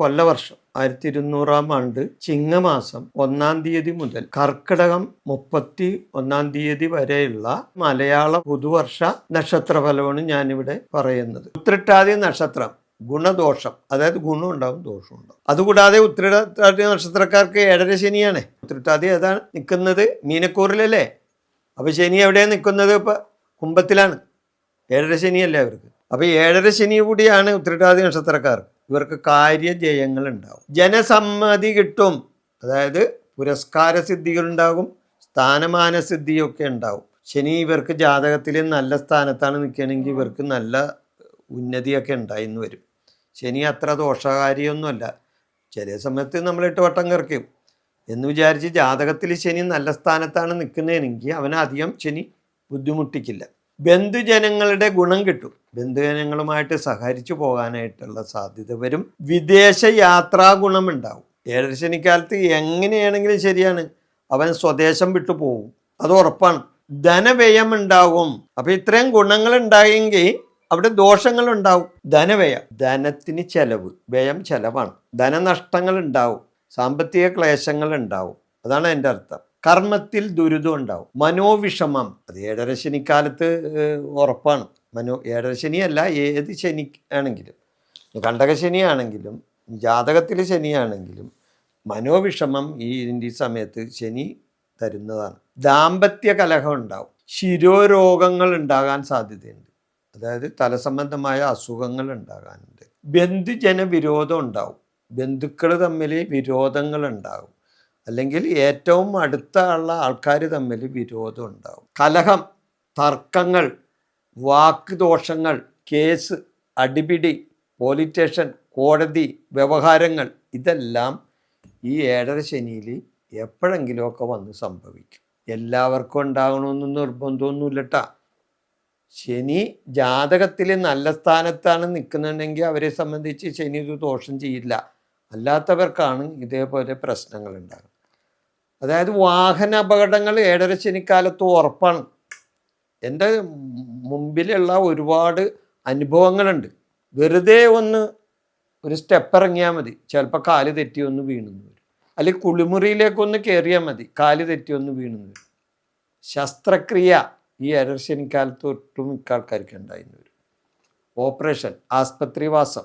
കൊല്ലവർഷം ആയിരത്തി ഇരുന്നൂറാം ആണ്ട് ചിങ്ങമാസം ഒന്നാം തീയതി മുതൽ കർക്കിടകം മുപ്പത്തി ഒന്നാം തീയതി വരെയുള്ള മലയാള പുതുവർഷ നക്ഷത്രഫലമാണ് ഞാനിവിടെ പറയുന്നത്. ഉത്രട്ടാതി നക്ഷത്രം ഗുണദോഷം അതായത് ഗുണം ഉണ്ടാവും ദോഷം ഉണ്ടാവും. അതുകൂടാതെ ഉത്രട്ടാതി നക്ഷത്രക്കാർക്ക് ഏഴര ശനിയാണ്. ഉത്രട്ടാതി ഏതാണ് നിൽക്കുന്നത്? മീനക്കൂറിലല്ലേ? അപ്പോൾ ശനി എവിടെയാണ് നിൽക്കുന്നത്? ഇപ്പൊ കുംഭത്തിലാണ്. ഏഴര ശനിയല്ലേ അവർക്ക്. അപ്പൊ ഏഴര ശനി കൂടിയാണ് ഉത്രട്ടാതി നക്ഷത്രക്കാർ ഇവർക്ക് കാര്യജയങ്ങൾ ഉണ്ടാവും ജനസമ്മതി കിട്ടും. അതായത് പുരസ്കാര സിദ്ധികൾ ഉണ്ടാകും സ്ഥാനമാന സിദ്ധിയൊക്കെ ഉണ്ടാവും ശനി ഇവർക്ക് ജാതകത്തിൽ നല്ല സ്ഥാനത്താണ് നിൽക്കുകയാണെങ്കിൽ ഇവർക്ക് നല്ല ഉന്നതിയൊക്കെ ഉണ്ടായിന്ന് വരും. ശനി അത്ര ദോഷകാരിയൊന്നുമല്ല. ചില സമയത്ത് നമ്മൾ എട്ട് വട്ടം കറക്കും. എന്ന് വിചാരിച്ച് ജാതകത്തിൽ ശനി നല്ല സ്ഥാനത്താണ് നിൽക്കുന്നതെങ്കിൽ അവനധികം ശനി ബുദ്ധിമുട്ടിക്കില്ല. ബന്ധുജനങ്ങളുടെ ഗുണം കിട്ടും. ബന്ധുജനങ്ങളുമായിട്ട് സഹകരിച്ചു പോകാനായിട്ടുള്ള സാധ്യത വരും. വിദേശ യാത്രാ ഗുണമുണ്ടാവും. ഏഴരശനിക്കാലത്ത് എങ്ങനെയാണെങ്കിലും ശരിയാണ്. അവൻ സ്വദേശം വിട്ടു പോകും അത് ഉറപ്പാണ്. ധനവ്യയം ഉണ്ടാകും. അപ്പൊ ഇത്രയും ഗുണങ്ങൾ ഉണ്ടായെങ്കിൽ അവിടെ ദോഷങ്ങൾ ഉണ്ടാവും ധനവ്യയം. ധനത്തിന് ചെലവ്. വ്യയം ചെലവാണ്. ധനനഷ്ടങ്ങൾ ഉണ്ടാവും സാമ്പത്തിക ക്ലേശങ്ങൾ ഉണ്ടാവും അതാണ് എന്റെ അർത്ഥം. കർമ്മത്തിൽ ദുരിതം ഉണ്ടാവും. മനോവിഷമം. അത് ഏഴര ശനിക്കാലത്ത് ഉറപ്പാണ്. മനോ ഏഴര ശനിയല്ല ഏത് ശനി ആണെങ്കിലും. കണ്ടക ശനിയാണെങ്കിലും ജാതകത്തിൽ ശനിയാണെങ്കിലും മനോവിഷമം ഈ ഇതിന്റെ സമയത്ത് ശനി തരുന്നതാണ്. ദാമ്പത്യ കലഹം ഉണ്ടാവും. ശിരോരോഗങ്ങൾ ഉണ്ടാകാൻ സാധ്യതയുണ്ട്. അതായത് തലസംബന്ധമായ അസുഖങ്ങൾ ഉണ്ടാകാനുണ്ട്. ബന്ധുജന വിരോധം ഉണ്ടാവും. ബന്ധുക്കൾ തമ്മിൽ വിരോധങ്ങൾ ഉണ്ടാവും അല്ലെങ്കിൽ ഏറ്റവും അടുത്തുള്ള ആൾക്കാർ തമ്മിൽ വിരോധം ഉണ്ടാവും കലഹം തർക്കങ്ങൾ വാക്കുദോഷങ്ങൾ കേസ് അടിപിടി പോലീസ് സ്റ്റേഷൻ കോടതി വ്യവഹാരങ്ങൾ ഇതെല്ലാം ഈ ഏഴര ശനിയിൽ എപ്പോഴെങ്കിലുമൊക്കെ വന്ന് സംഭവിക്കും. എല്ലാവർക്കും ഉണ്ടാകണമെന്ന് നിർബന്ധമൊന്നുമില്ലട്ടാ. ശനി ജാതകത്തിൽ നല്ല സ്ഥാനത്താണ് നിൽക്കുന്നുണ്ടെങ്കിൽ അവരെ സംബന്ധിച്ച് ശനി ഒരു ദോഷം ചെയ്യില്ല. അല്ലാത്തവർക്കാണ് ഇതേപോലെ പ്രശ്നങ്ങൾ ഉണ്ടാകുന്നത്. അതായത് വാഹന അപകടങ്ങൾ ഏഴര ശനിക്കാലത്ത് ഉറപ്പാണ്. എന്റെ മുമ്പിലുള്ള ഒരുപാട് അനുഭവങ്ങളുണ്ട്. വെറുതെ ഒന്ന് ഒരു സ്റ്റെപ്പ് ഇറങ്ങിയാൽ മതി. ചിലപ്പോൾ കാൽ തെറ്റി ഒന്ന് വീണെന്ന് വരും. അല്ലെങ്കിൽ കുളിമുറിയിലേക്കൊന്ന് കയറിയാൽ മതി. കാൽ തെറ്റി ഒന്ന് വീണെന്ന് വരും. ശസ്ത്രക്രിയ ഈ എരർശനിക്കാലത്ത് ഒട്ടുമിക്ക ആൾക്കാർക്ക് ഉണ്ടായിരുന്നു വരും. ഓപ്പറേഷൻ ആസ്പത്രിവാസം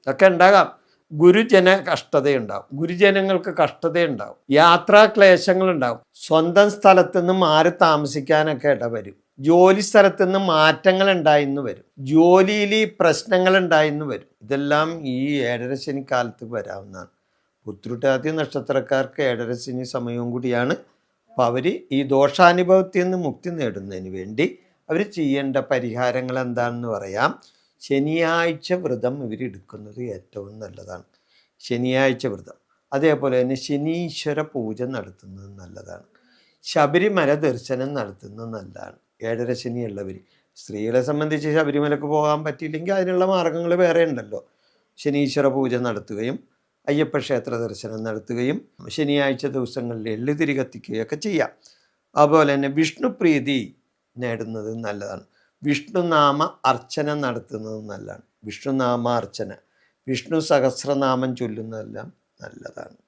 ഇതൊക്കെ ഉണ്ടാകാം. ഗുരുജന കഷ്ടതയുണ്ടാവും ഗുരുജനങ്ങൾക്ക് കഷ്ടതയുണ്ടാവും. യാത്രാ ക്ലേശങ്ങൾ ഉണ്ടാവും സ്വന്തം സ്ഥലത്ത് നിന്ന് മാറി താമസിക്കാനൊക്കെ ഇടവരും. ജോലി സ്ഥലത്ത് നിന്ന് മാറ്റങ്ങൾ ഉണ്ടായിന്ന് വരും. ജോലിയിൽ പ്രശ്നങ്ങൾ ഉണ്ടായിന്ന് വരും. ഇതെല്ലാം ഈ ഏഴര ശനി കാലത്ത് വരാവുന്നതാണ്. പുത്രുട്ടാതി നക്ഷത്രക്കാർക്ക് ഏഴര ശനി സമയവും കൂടിയാണ്. അപ്പോൾ അവർ ഈ ദോഷാനുഭവത്തിൽ നിന്ന് മുക്തി നേടുന്നതിന് വേണ്ടി അവർ ചെയ്യേണ്ട പരിഹാരങ്ങൾ എന്താണെന്ന് പറയാം. ശനിയാഴ്ച വ്രതം ഇവരെടുക്കുന്നത് ഏറ്റവും നല്ലതാണ്. ശനിയാഴ്ച വ്രതം. അതേപോലെ തന്നെ ശനീശ്വര പൂജ നടത്തുന്നത് നല്ലതാണ്. ശബരിമല ദർശനം നടത്തുന്നത് നല്ലതാണ്. ഏഴര ശനിയുള്ളവർ സ്ത്രീകളെ സംബന്ധിച്ച് ശബരിമലക്ക് പോകാൻ പറ്റിയില്ലെങ്കിൽ അതിനുള്ള മാർഗങ്ങൾ വേറെ ഉണ്ടല്ലോ. ശനീശ്വര പൂജ നടത്തുകയും അയ്യപ്പ ക്ഷേത്ര ദർശനം നടത്തുകയും ശനിയാഴ്ച ദിവസങ്ങളിൽ എള്ളുതിരി കത്തിക്കുകയൊക്കെ ചെയ്യാം. അതുപോലെ തന്നെ വിഷ്ണുപ്രീതി നേടുന്നത് നല്ലതാണ്. വിഷ്ണുനാമ അർച്ചന നടത്തുന്നത് നല്ലതാണ്. വിഷ്ണുനാമ അർച്ചന വിഷ്ണു സഹസ്രനാമം ചൊല്ലുന്നതെല്ലാം നല്ലതാണ്.